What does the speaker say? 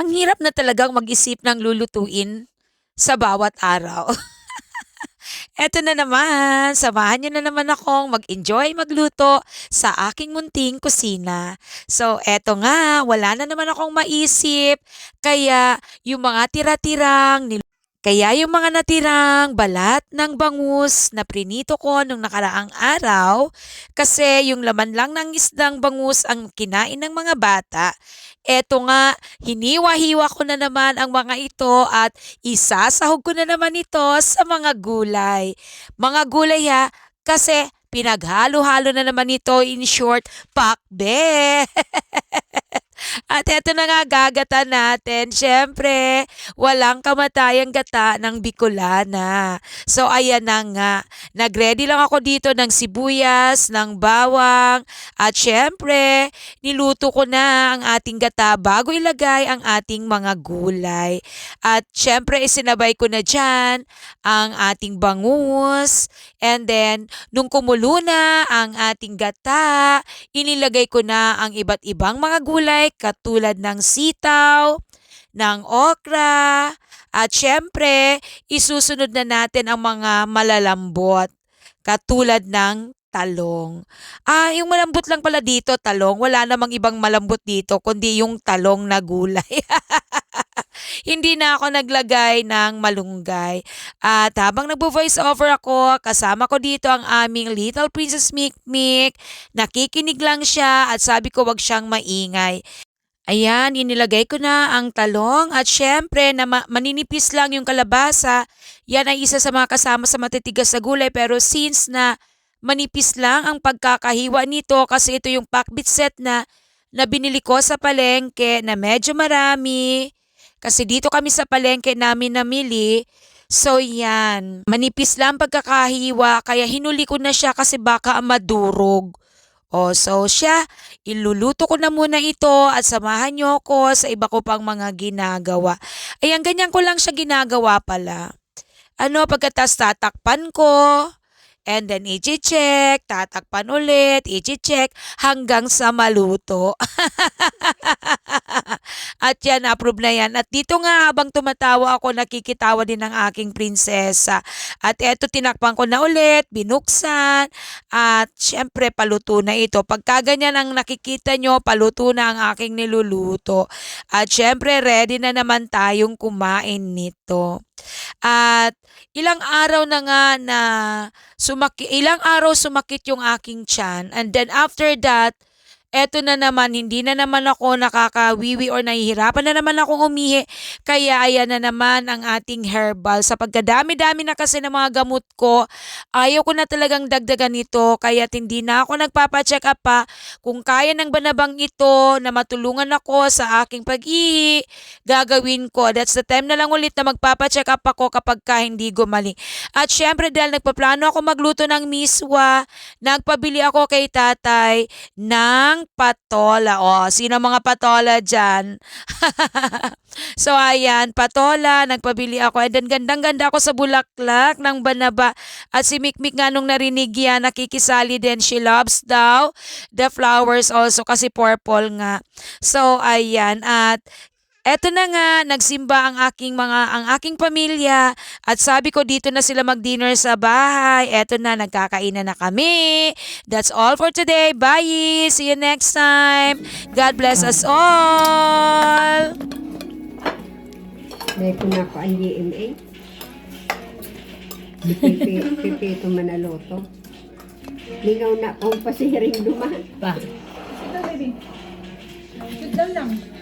Ang hirap na talagang mag-isip ng lulutuin sa bawat araw. Eto na naman, samahan niyo na naman akong mag-enjoy magluto sa aking munting kusina. So, eto nga, wala na naman akong maisip. Kaya, yung mga tira-tirang kaya yung mga natirang balat ng bangus na prinito ko nung nakaraang araw, kasi yung laman lang ng isdang bangus ang kinain ng mga bata, eto nga, hiniwa-hiwa ko na naman ang mga ito at isasahog ko na naman ito sa mga gulay. Mga gulay ha, kasi pinaghalo-halo na naman ito in short, pakbe. At eto na nga gagata natin. Siyempre, walang kamatayang gata ng Bicolana. So ayan na nga. Nagready lang ako dito ng sibuyas, ng bawang. At siyempre, niluto ko na ang ating gata bago ilagay ang ating mga gulay. At siyempre, isinabay ko na dyan ang ating bangus. And then, nung kumulo na ang ating gata, inilagay ko na ang iba't ibang mga gulay katulad ng sitaw, ng okra, at syempre, isusunod na natin ang mga malalambot katulad ng talong. Ah, yung malambot lang pala dito, talong. Wala namang ibang malambot dito, kundi yung talong na gulay. Hindi na ako naglagay ng malunggay. At habang nagbo-voice over ako, kasama ko dito ang aming Little Princess Mikmik. Nakikinig lang siya at sabi ko wag siyang maingay. Ayan, inilagay ko na ang talong at syempre na ma- maninipis lang yung kalabasa. Yan ay isa sa mga kasama sa matitigas sa gulay pero since na manipis lang ang pagkakahiwa nito kasi ito yung pakbit set na na binili ko sa palengke na medyo marami. Kasi dito kami sa palengke namin namili. So yan, manipis lang ang pagkakahiwa kaya hinuli ko na siya kasi baka madurog. O so siya, iluluto ko na muna ito at samahan niyo ako sa iba ko pang mga ginagawa. Ayan, ganyan ko lang siya ginagawa pala. Ano, pagkatas tatakpan ko, and then i-check, tatakpan ulit, i-check, hanggang sa maluto. At yan, approve na yan. At dito nga, habang tumatawa ako, nakikitawa din ng aking prinsesa. At eto, tinakpan ko na ulit, binuksan, at syempre, paluto na ito. Pagka ganyan ang nakikita nyo, paluto na ang aking niluluto. At syempre, ready na naman tayong kumain nito. At ilang araw na nga na sumaki, ilang araw sumakit yung aking tiyan. And then after that, eto na naman, hindi na naman ako nakakawiwi or nahihirapan na naman akong umihi. Kaya ayan na naman ang ating herbal. Sa pagkadami-dami na kasi ng mga gamot ko, ayaw ko na talagang dagdagan ito. Kaya hindi na ako nagpapacheck up pa. Kung kaya ng banabang ito na matulungan ako sa aking pag-ihi, gagawin ko. That's the time na lang ulit na magpapacheck up ako kapag ka hindi gumaling. At syempre dahil nagpaplano ako magluto ng miswa, nagpabili ako kay tatay ng patola. O, sino mga patola dyan? so, ayan, patola, nagpabili ako. And then, gandang-ganda ako sa bulaklak ng banaba. At si Mikmik nga nung narinig yan, nakikisali din. She loves daw the flowers also kasi purple nga. So, ayan. At Eto na nga, nagsimba ang aking mga ang aking pamilya at sabi ko dito na sila mag-dinner sa bahay. Eto na, nagkakainan na kami. That's all for today. Bye! See you next time. God bless us all! Dahil ko na ako ang GMA. Pipi, pipito manaloto. Lingaw na akong pasiring duman. Pa. Sit down, baby. Sit down lang.